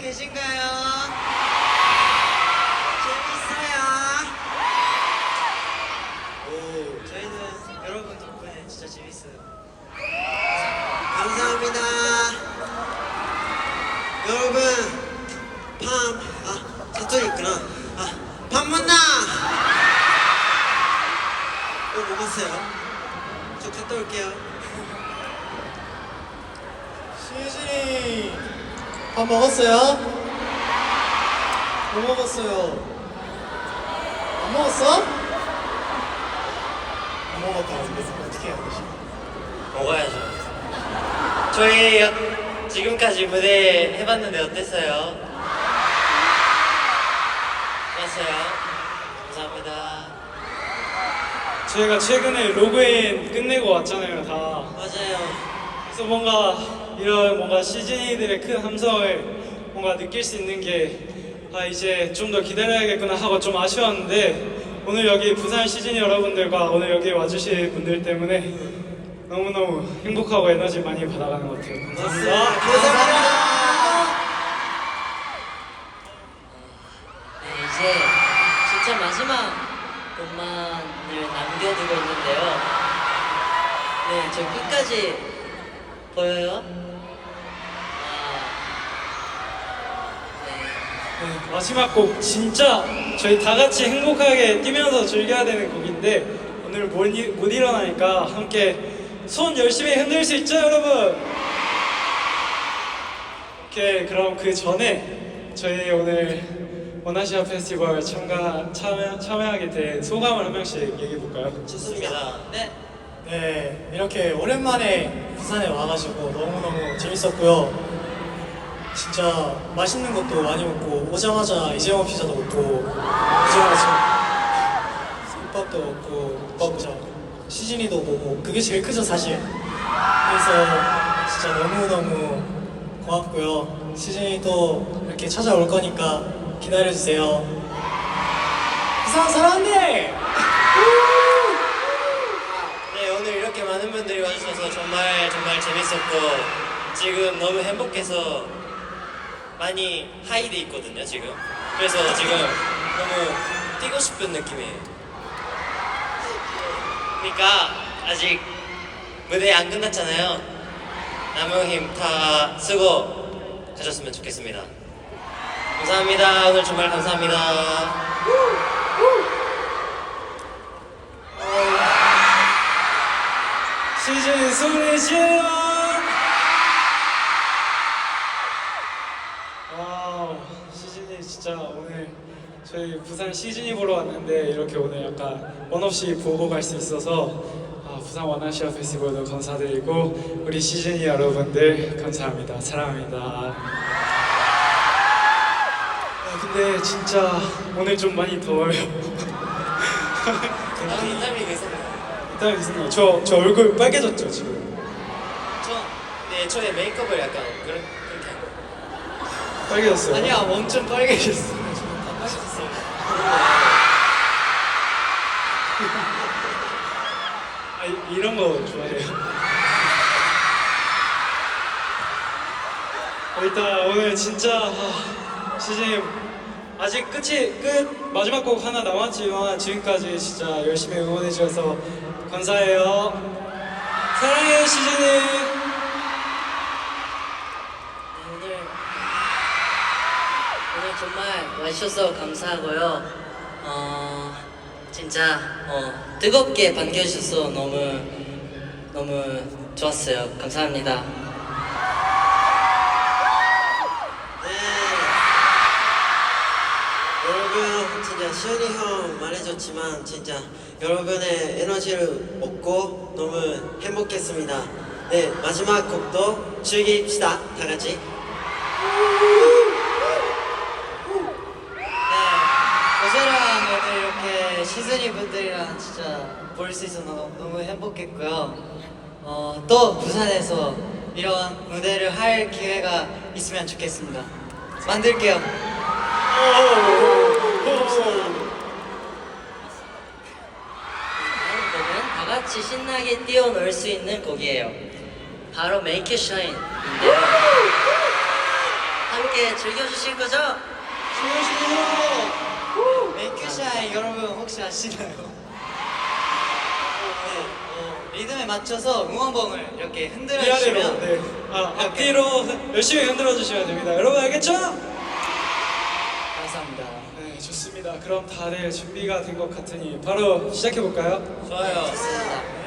계신가요? 재밌어요. 오, 저희는 여러분 덕분에 진짜 재밌어요. 감사합니다. 여러분, 팜, 아, 저쪽에 있구나. 아, 팜문나! 어, 먹었어요? 저 갔다 올게요. 시진이 밥 먹었어요? 뭐 먹었어요? 안 먹었어? 안 먹었다. 근데 어떻게 해야 되지? 먹어야죠. 저희 여- 지금까지 무대 해봤는데 어땠어요? 좋았어요. 감사합니다. 저희가 최근에 로그인 끝내고 왔잖아요 다 맞아요. 그래서 뭔가 이런 뭔가 시즈니들의 큰 함성을 뭔가 느낄 수 있는 게 아 이제 좀 더 기다려야겠구나 하고 좀 아쉬웠는데 오늘 여기 부산 시즈니 여러분들과 오늘 여기 와주실 분들 때문에 너무너무 행복하고 에너지 많이 받아가는 것 같아요 감사합니다 감사합니다. 네, 이제 진짜 마지막 곡만을 남겨두고 있는데요. 네, 저 끝까지 보여요? 아, 네. 네, 마지막 곡 진짜 저희 다 같이 행복하게 뛰면서 즐겨야 되는 곡인데 오늘 못, 일- 못 일어나니까 함께 손 열심히 흔들 수 있죠 여러분? 오케이 그럼 그 전에 저희 오늘 원아시아 페스티벌 참가 참여, 참여하게 된 소감을 한 명씩 얘기해 볼까요? 좋습니다. 네. 네, 이렇게 오랜만에 부산에 와가지고 너무너무 재밌었고요. 진짜 맛있는 것도 많이 먹고 오자마자 이재원 피자도 먹고 오자마자 김밥도 먹고 오자 시즈니도 보고 그게 제일 크죠 사실. 그래서 진짜 너무너무 고맙고요. 시즈니 또 이렇게 찾아올 거니까 기다려주세요. 부산 사랑해! 네, 오늘 이렇게 많은 분들이 와주셔서 정말 정말 재밌었고 지금 너무 행복해서 많이 하이돼 있거든요, 지금. 그래서 지금 너무 뛰고 싶은 느낌이에요. 그러니까 아직 무대 안 끝났잖아요. 남은 힘 다 쓰고 가셨으면 좋겠습니다. 감사합니다. 오늘 정말 감사합니다. 시즌 소리 질러! 와우 시즌이 진짜 오늘 저희 부산 시즌이 보러 왔는데 이렇게 오늘 약간 원 없이 보고 갈 수 있어서 아, 부산 원아시아 페스티벌도 감사드리고 우리 시즌이 여러분들 감사합니다 사랑합니다 아, 근데 진짜 오늘 좀 많이 더워요 땀이 땀이 계세요. 일단 있습니다 저, 저 얼굴 빨개졌죠 지금 저, 네, 저의 메이크업을 약간 그런, 그렇게 한 거예요. 빨개졌어요 아니야, 엄청 빨개졌어. 아, 이- 이런 거 좋아해요. 일단 오늘 진짜 아, 시즌 아직 끝이 끝 마지막 곡 하나 남았지만 지금까지 진짜 열심히 응원해 주셔서 감사해요. 사랑해요 시즌이. 오늘 오늘 정말 와주셔서 감사하고요. 어 진짜 어, 뜨겁게 반겨주셔서 너무 너무 좋았어요. 감사합니다. 네. 여러분, 진짜 시현이 형 말해줬지만, 진짜 여러분의 에너지를 얻고 너무 행복했습니다. 네, 마지막 곡도 즐깁시다, 다 같이. 네, 어제랑 오늘 이렇게 시즈니 분들이랑 진짜 볼 수 있어서 너무, 너무 행복했고요. 어, 또 부산에서 이런 무대를 할 기회가 있으면 좋겠습니다. 만들게요. 다음 곡은 다 같이 신나게 뛰어놀 수 있는 곡이에요. 바로 Make It Shine인데요. 함께 즐겨주실 거죠? 메이크샤이 여러분 혹시 아시나요? 네, 어, 리듬에 맞춰서 응원봉을 이렇게 흔들어 위아래로 주시면 네. 아. 앞뒤로 열심히 흔들어 주시면 됩니다. 여러분 알겠죠? 감사합니다. 네, 좋습니다. 그럼 다들 준비가 된 것 같으니 바로 시작해 볼까요? 좋아요. 좋습니다.